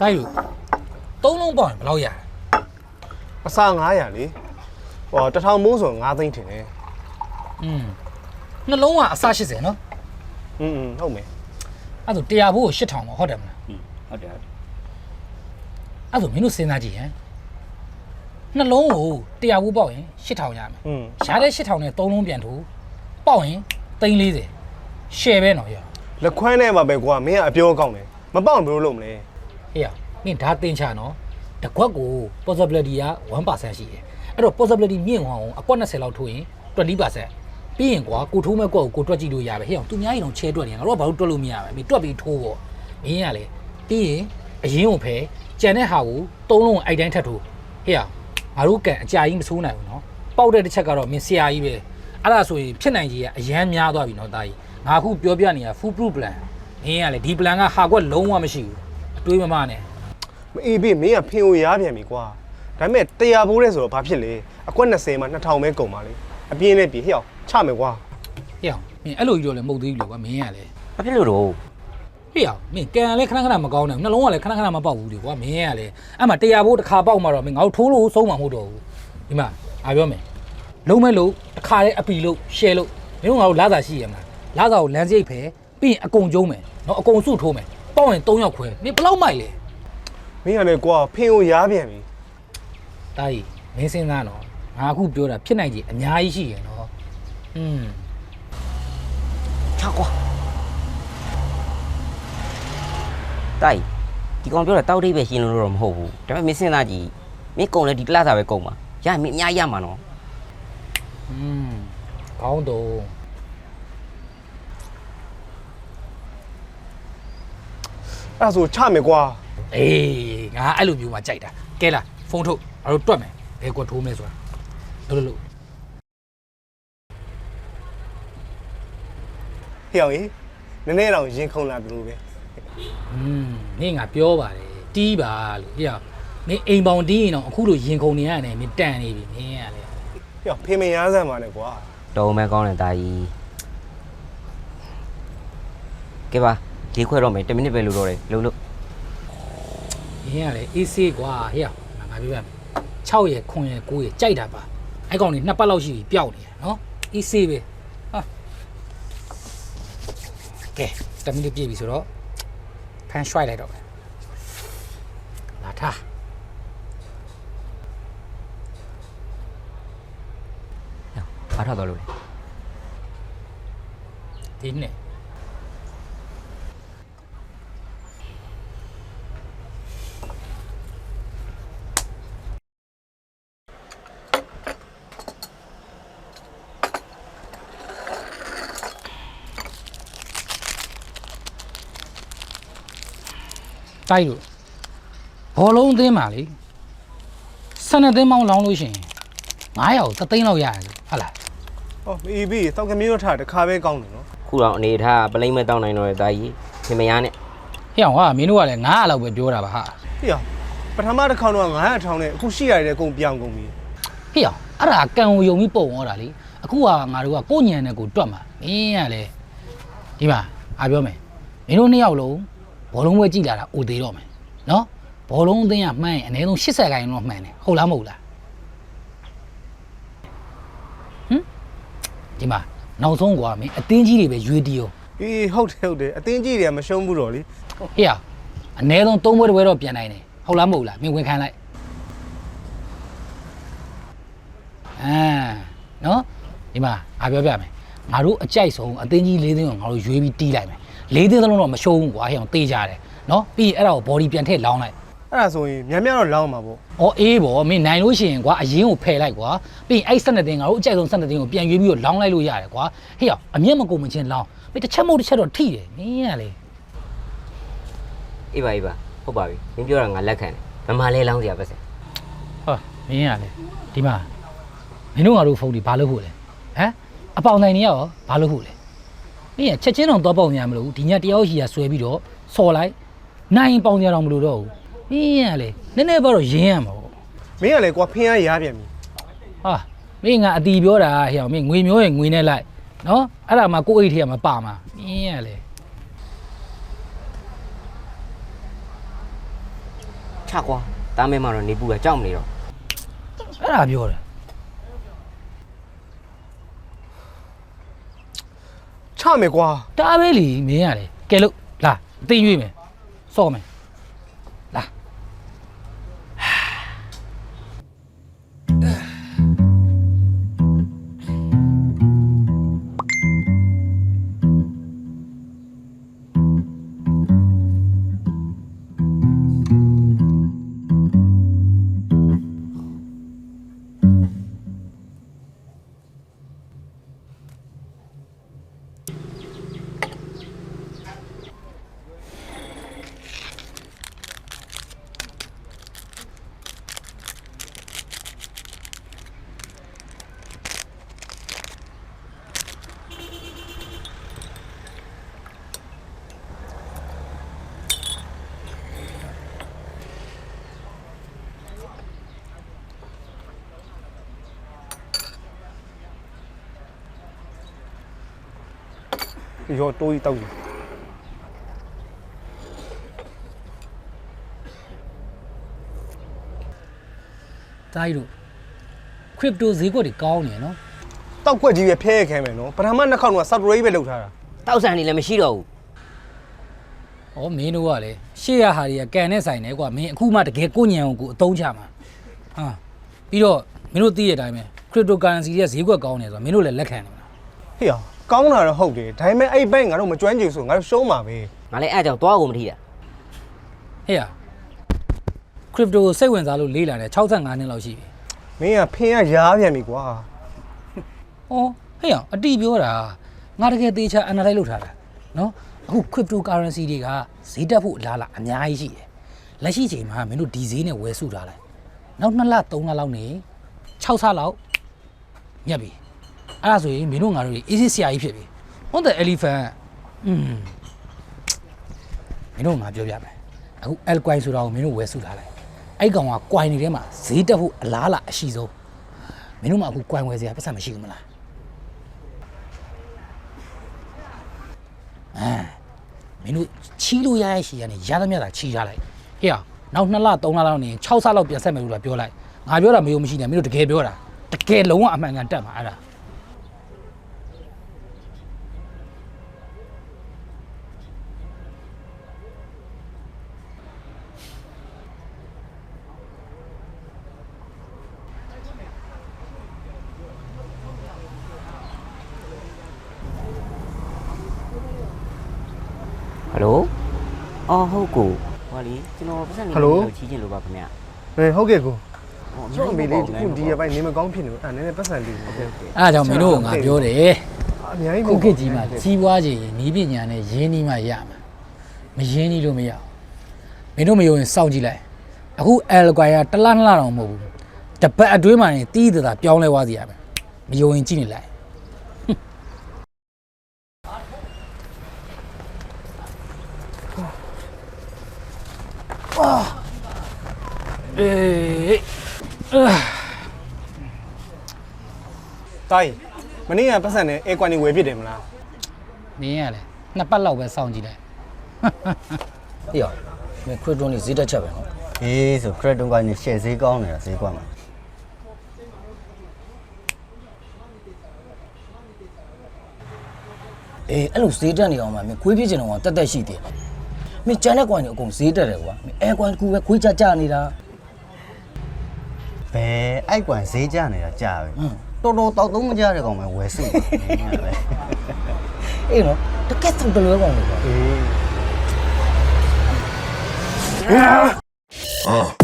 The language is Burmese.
တိုက်လို့သုံးလုံးပေါင်ရင်ဘယ်လောက်ရလဲ အစာ900လေဟောတစ်ထောင်မိုးဆို9သိန်းထင်တယ် อืมနှလုံးကအစ80နော် อืมๆဟုတ်မယ် အဲ့ဒါတရားဖို့8000ပေါ့ဟုတ်တယ်မလား ဟုတ်တယ်ဟုတ်တယ် အဲ့ဒါမင်းတို့စဉ်းစားကြည့်ဟမ်နှလုံးကိုတရားဖို့ပေါက်ရင်8000ရမယ် อืม ရတဲ့8000နဲ့3လုံးပြန်ထိုးပေါက်ရင်340ရှယ်ပဲနော်ရ လက်ခွမ်းထဲမှာပဲကွာမင်းကအပြောကောင်းတယ်မပေါအောင်ဘယ်လိုလုပ်မလဲ ဟေ့ရမင်းဒါတင်ချနော်တကွက်ကို possibility က1%ရှိတယ်အဲ့တော့ possibility မြင့်အောင်အကွက်20လောက်ထိုးရင်20%ပြီးရင်ကွာကိုထိုးမဲ့ကွက်ကိုကိုတွက်ကြည့်လို့ရပဲဟေ့အောင်သူများကြီးတော့ချဲတွက်နေငါတို့ကဘာလို့တွက်လို့မရပဲမင်းတွက်ပြီးထိုးပေါ့မင်းကလေပြီးရင်အရင်ကိုဖယ်ကြံတဲ့ဟာကို3လုံးအိုက်တိုင်းထပ်ထိုးဟေ့အောင်ငါတို့ကန်အကြာကြီးမဆိုးနိုင်ဘူးနော်ပေါက်တဲ့တစ်ချက်ကတော့မင်းဆရာကြီးပဲအဲ့ဒါဆိုရင်ဖြစ်နိုင်ကြီးကအရန်များသွားပြီနော်တာကြီးငါအခုပြောပြနေတာ full proof plan မင်းကလေဒီ plan ကဟာကွက်လုံးဝမရှိဘူးအ တွေးမမနဲ့မအေးပြီမင်းကဖင်ကိုရားပြန်ပြီကွာဒါပေမဲ့တရားဘိုးတဲ့ဆိုတော့ဘာဖြစ်လဲအကွက်20မှာ2000ပဲကုန်ပါလေအပြင်းနဲ့ပြီဟဲ့အောင်ချမယ်ကွာဟေ့အောင်မင်းအဲ့လိုကြီးတော့လည်းမဟုတ်သေးဘူးလေကွာမင်းကလည်းဘာဖြစ်လို့တော့ဟေ့အောင်မင်းကန်လည်းခဏခဏမကောင်းနိုင်ဘူးနှလုံးကလည်းခဏခဏမပေါက်ဘူးလေကွာမင်းကလည်းအဲ့မှာတရားဖို့တစ်ခါပေါက်မှတော့မင်းငါတို့ထိုးလို့ဆုံးမှာမဟုတ်တော့ဘူးဒီမှာအားပြောမယ်လုံးမဲ့လို့တစ်ခါလေးအပီလို့ share လို့မင်းတို့ငါတို့လာစာရှိရမလားလာစာကိုလမ်းစိတ်ဖယ်ပြီးရင်အကုန်ကျုံးမယ်နော်အကုန်စုထိုးမယ် ပေါက်ရင်3ယောက်ခွဲမင်းဘယ်လောက်မိုက်လဲ မင်းကလည်းကွာဖင်ကိုရားပြန်ပြီ တာကြီးမင်းစဉ်းစားနော်ငါအခုပြောတာဖြစ်နိုင်ကြီးအများကြီးရှိရနော်อืม ချကွာတိုက်ဒီကောင်ပြောတာတောက်တိတ်ပဲရှင်းလို့တော့မဟုတ်ဘူးဒါပေမဲ့မင်းစဉ်းစားကြည့်မင်းကုံလဲဒီတစ်လစာပဲကုံပါရရင်မင်းအများကြီးရမှာနော် อืมကောင်းတော့ အဲ့ဒါဆိုချမယ်ကွာအေးငါအဲ့လိုမျိုးမှကြိုက်တာကဲလားဖုန်းထုတ်ငါတို့တွက်မယ်ဘယ်ကွက်ထိုးမလဲဆိုတာလို့လို့ဟဲ့အောင်ရေနည်းနည်းတော့ရင်ခုန်လာတယ်လို့ပဲอืมနင်းငါပြောပါတယ်တီးပါလို့ဟေ့အောင်မင်းအိမ်ပေါင်တီးရင်တော့အခုလိုရင်ခုန်နေရတယ်မင်းတန်နေပြီမင်းကလေဟဲ့အောင်ဖင်မရားစမ်းပါနဲ့ကွာတော်မဲကောင်းတယ်တာကြီးကဲပါ ဒီခွဲတော့မယ်10မိနစ်ပဲလို့တော့တယ်လုံးလို့မင်းကလေအေးဆေးကွာဟေ့အောင်ငါငါပြောပြမယ်6ရက်9ရက်9ရက်ကြိုက်တာပါအဲ့ကောင်နေနှစ်ပတ်လောက်ရှိပြီပျောက်နေတယ်နော်အေးဆေးပဲဟာကဲတမီးလေးပြည့်ပြီဆိုတော့ဖန်ရွှိုက်လိုက်တော့မယ်လာထားဘာထောက်တော့လို့လဲဒီနေ့ တိုက်လို့ဘောလုံးအသင်းပါလေဆန်တဲ့သင်းမောင်းလောင်းလို့ရှိရင်900ကို3သိန်းလောက်ရတယ်လို့ဟုတ်လားဟောမအေးပြီတောက်ကမင်းတို့ထားတခါပဲကောင်းတယ်နော်ခုတော့အနေထားပလိမ့်မဲ့တောင်းနိုင်တော့တယ်တာကြီးခင်မရနဲ့ဟဲ့အောင်ဟာမင်းတို့ကလည်း900လောက်ပဲပြောတာပါဟာဟေ့အောင်ပထမတစ်ခေါက်တော့900ထောင်နဲ့အခုရှိရတဲ့ကုန်ပြောင်းကုန်ပြီဟဲ့အောင်အဲ့ဒါကံကိုယုံပြီးပုံဩတာလေအခုကငါတို့ကကိုယ့်ညံနဲ့ကိုတွတ်မှာမင်းကလည်းဒီမှာအားပြောမယ်မင်းတို့နှစ်ယောက်လုံး ဘောလုံးပွဲကြည့်လာတာအိုသေးတော့မယ်နော်ဘောလုံးအသင်းကမှန်းရင်အနည်းဆုံး80ခိုင်တော့မှန်းတယ်ဟုတ်လားမဟုတ်လားဟမ်ဒီမှာနောက်ဆုံးကွာမင်းအတင်းကြီးတွေပဲရွေးတီးရောအေးဟုတ်တယ်ဟုတ်တယ်အတင်းကြီးတွေကမရှုံးဘူးတော့လေဟေ့ရအ ਨੇ ဆုံးသုံးဘွဲတစ်ဘွဲတော့ပြန်နိုင်တယ်ဟုတ်လားမဟုတ်လားမင်းဝင်ခံလိုက်အာနော်ဒီမှာငါပြောပြမယ်ငါတို့အကြိုက်ဆုံးအသင်းကြီး၄သင်းကိုငါတို့ရွေးပြီးတီးလိုက်မယ် ၄သင်းသလုံးတော့မရှုံးဘူးကွာဟဲ့အောင်တေးကြတယ်နော်ပြီးရင်အဲ့ဒါကို body ပြန်ထည့်လောင်းလိုက်အဲ့ဒါဆိုရင်မြန်မြန်တော့လောင်းမှာပေါ့။အော်အေးပေါ့မင်းနိုင်လို့ရှိရင်ကွာအရင်ကိုဖယ်လိုက်ကွာပြီးရင်အဲ့ဆက်နှစ်တင်းငါတို့အကြိုက်ဆုံးဆက်နှစ်တင်းကိုပြန်ရွေးပြီးတော့လောင်းလိုက်လို့ရတယ်ကွာဟေ့အောင်အမျက်မကုန်မချင်းလောင်းမင်းတစ်ချက်မဟုတ်တစ်ချက်တော့ထိတယ်မင်းကလေအေးပါအေးပါဟုတ်ပါပြီမင်းပြောတာငါလက်ခံတယ်မမလဲလောင်းစရာပဲစဟာမင်းကလေဒီမှာမင်းတို့ငါတို့ဖုန်းဒီဘာလို့ဖို့လဲဟမ်အပေါင်ဆိုင်နေရောဘာလို့ဖို့လဲ မင်းကချက်ချင်းတော့တော့ပေါင်ရမလို့ဒီညတယောက်ရှိရဆွဲပြီးတော့စော်လိုက်နိုင်ပေါင်ရတော့မလို့တော့ဘူးမင်းကလေနည်းနည်းပါတော့ရင်းရမှာပေါ့မင်းကလည်းကွာဖင်ရရားပြန်ပြီဟာမင်းကအတီပြောတာဟဲ့အောင်မင်းငွေမျိုးရင်ငွေနဲ့လိုက်နော်အဲ့ဒါမှကိုယ့်အိတ်ထဲမှာပါမှာမင်းကလေချကွာတားမဲမှာတော့နေပူတာကြောက်မနေတော့အဲ့ဒါပြောတယ် မယ်ကွာတားပဲလီမင်းရတယ်ကဲလို့လာအသိရွေးမယ်စော့မယ် ရောတိုးကြီးတောက်ကြီးတားကြီးတို့ခရစ်ပတိုဈေးကွက်တွေကောင်းနေနော်တောက်ကွက်ကြီးပဲဖဲရခဲမယ်နော်ပထမနှစ်ခေါက်ကဆော့ဖ်ဝဲပဲလုပ်ထားတာတောက်ဆန်နေလည်းမရှိတော့ဘူးဩမင်းတို့ကလေရှေ့ရဟာတွေကကန်နဲ့ဆိုင်နေကွာမင်းအခုမှတကယ်ကိုညံအောင်ကိုအသုံးချမှာဟာပြီးတော့မင်းတို့သိရတဲ့အတိုင်းပဲခရစ်ပတိုကရန်စီရဲ့ဈေးကွက်ကောင်းနေဆိုတော့မင်းတို့လည်းလက်ခံနေမှာဟေ့ရ ကောင်းတာတော့ဟုတ်တယ်ဒါပေမဲ့အဲ့ဘက်ငါတို့မကျွမ်းကျင်ဆိုငါတို့ရှုံးပါပဲငါလည်းအဲ့အကြောင့်သွားကိုမထီးတာဟေ့ရခရစ်ပတိုကိုစိတ်ဝင်စားလို့လေးလာတယ်65နှစ်လောက်ရှိပြီမင်းကဖင်ကရားပြန်ပြီကွာ။အော်ဟေ့ရအတီပြောတာငါတကယ်သေချာ analyze လုပ်ထားတာနော်အခု cryptocurrency တွေကဈေးတက်ဖို့အလားအလာအများကြီးရှိတယ်။လက်ရှိချိန်မှာမင်းတို့ဒီဈေးနဲ့ဝယ်စုထားလိုက်။နောက်2လ3လလောက်နေ6ဆလောက်ညက်ပြီ။ အဲ့ဒါဆိုရင်မင်းတို့ငါတို့ easy ဆရာကြီးဖြစ်ပြီ။ What the elephant อืมမင်းတို့ငါပြောပြမယ်။အခု altcoin ဆိုတာကိုမင်းတို့ဝယ်စုထားလိုက်။အဲ့ကောင်က coin တွေထဲမှာဈေးတက်ဖို့အလားအလာအရှိဆုံးမင်းတို့မှအခု coin ဝယ်စရာပတ်စံမရှိဘူးမလားအဲမင်းတို့ချီးလို့ရရရှိရနေရသမျှသာချီးထားလိုက်ဟေ့အောင်နောက်2လ3လလောက်နေ6ဆလောက်ပြန်ဆက်မယ်လို့ပြောလိုက်ငါပြောတာမယုံမရှိနဲ့မင်းတို့တကယ်ပြောတာတကယ်လုံးဝအမှန်ကန်တက်မှာအဲ့ဒါ ယ်လိုအော်ဟုတ်ကိုဟောလေကျွန်တော်ပတ်စံနေလို့ချီးချင်လို့ပါခင်ဗျာဟေးဟုတ်ကဲ့ကိုဟောကျွန်တော်မေလေးခုဒီရပိုင်းနေမကောင်းဖြစ်နေဘူးအဲ့နည်းနည်းပတ်စံလေးဟုတ်ကဲ့အဲ့ဒါကြောင့်မင်းတို့ကငါပြောတယ်အများကြီးခုခေတ်ကြီးမှာကြီးပွားခြင်းနီးပညာနဲ့ရင်းနှီးမှရမှာမရင်းနှီးလို့မရဘူးမင်းတို့မယုံရင်စောင့်ကြည့်လိုက်အခု L ကွာရတလားနှစ်လားတော့မဟုတ်ဘူးတပတ်အတွင်းမှာနေတီးတသာပြောင်းလဲသွားစီရမယ်မယုံရင်ကြည့်နေလိုက် အေးအာတိုင်းမနေ့ကပတ်စံနဲ့အဲကွမ်နေဝယ်ဖြစ်တယ်မလားမင်းရလေနှစ်ပတ်လောက်ပဲစောင့်ကြည့်လိုက်ဟေ့ရမင်းခရစ်တိုနေဈေးတက်ချက်ပဲနော်အေးဆိုခရက်တုန်းကနေရှယ်ဈေးကောင်းနေတာဈေးကွက်မှာအေးအဲ့လိုဈေးတက်နေအောင်မှမင်းခွေးပြစ်ချင်တော့တက်တက်ရှိတယ် မင်းကျန်တဲ့ကွိုင်းတွေအကုန်ဈေးတက်တယ်ကွာမင်းအဲကွိုင်းတစ်ခုပဲခွေးကြကြနေတာဘယ်အိုက်ကွမ်ဈေးကျနေတာကြာပြီဟွန်းတော်တော်တောက်သုံးမကြတဲ့ကောင်ပဲဝယ်စုနေတယ်လေအေးနော်တကက်စုံတလွဲကောင်တွေကွာအေး Ah.